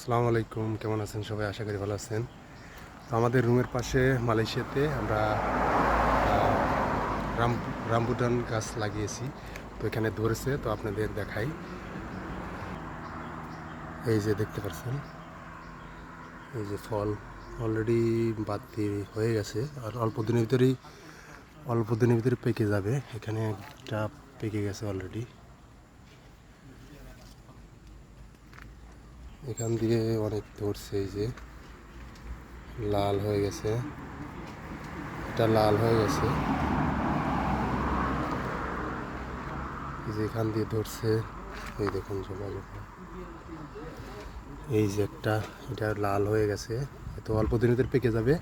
আসসালামু আলাইকুম, কেমন আছেন সবাই? আশা করি ভালো আছেন। তো আমাদের রুমের পাশে মালয়েশিয়াতে আমরা রাম, রামবুটান গাছ লাগিয়েছি। তো এখানে ধরেছে, তো আপনাদের দেখাই। এই যে দেখতে পাচ্ছেন, এই যে ফল অলরেডি বাতি হয়ে গেছে। আর অল্প দিনের ভিতরেই, অল্প দিনের ভিতরে পেকে যাবে। এখানে একটা পেকে গেছে অলরেডি। এখান দিয়ে অনেক ধরছে এই যে। লাল হয়ে গেছে। এটা লাল হয়ে গেছে। যে এখান দিয়ে ধরছে। এই দেখুন জবা এই যে একটা, এটা লাল হয়ে গেছে। তো অল্প দিনের পেকে যাবে।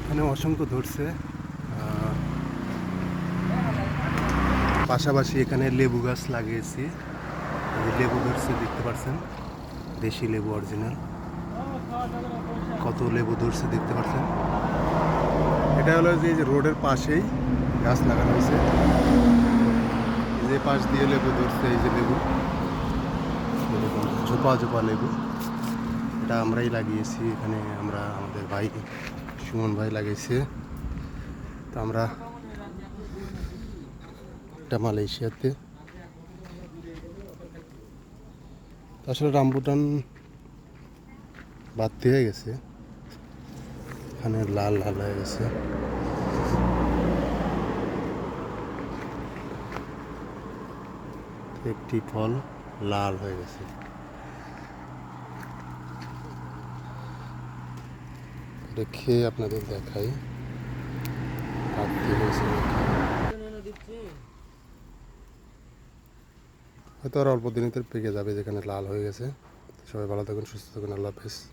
এখানে অসংখ্য ধরছে। পাশাপাশি এখানে লেবু গাছ লাগিয়েছি। লেবু ধরছে, দেখতে পাচ্ছেন দেশি লেবু অরিজিনাল কত লেবু ধরছে, দেখতে পাচ্ছেন এটা হলো যে রোডের পাশেই গাছ লাগানো হয়েছে। যে পাশ দিয়ে লেবু ধরছে, এই যে লেবু। দেখুন ঝোপা ঝোপা লেবু। এটা আমরাই লাগিয়েছি, এখানে আমরা আমাদের ভাই, সুমন ভাই লাগিয়েছে। তো আমরা এটা মালয়েশিয়াতে আসলে রামবুটান বাদ হয়ে গেছে। এখানে লাল লাল হয়ে গেছে। একটি ফল লাল হয়ে গেছে। এটা খেয়ে আপনাদের দেখাই। বাড়তি হয়েছে হয়তো আর অল্প দিনের পেকে যাবে, যেখানে লাল হয়ে গেছে। সবাই ভালো থাকুন, সুস্থ থাকুন, আল্লাহ হাফেজ।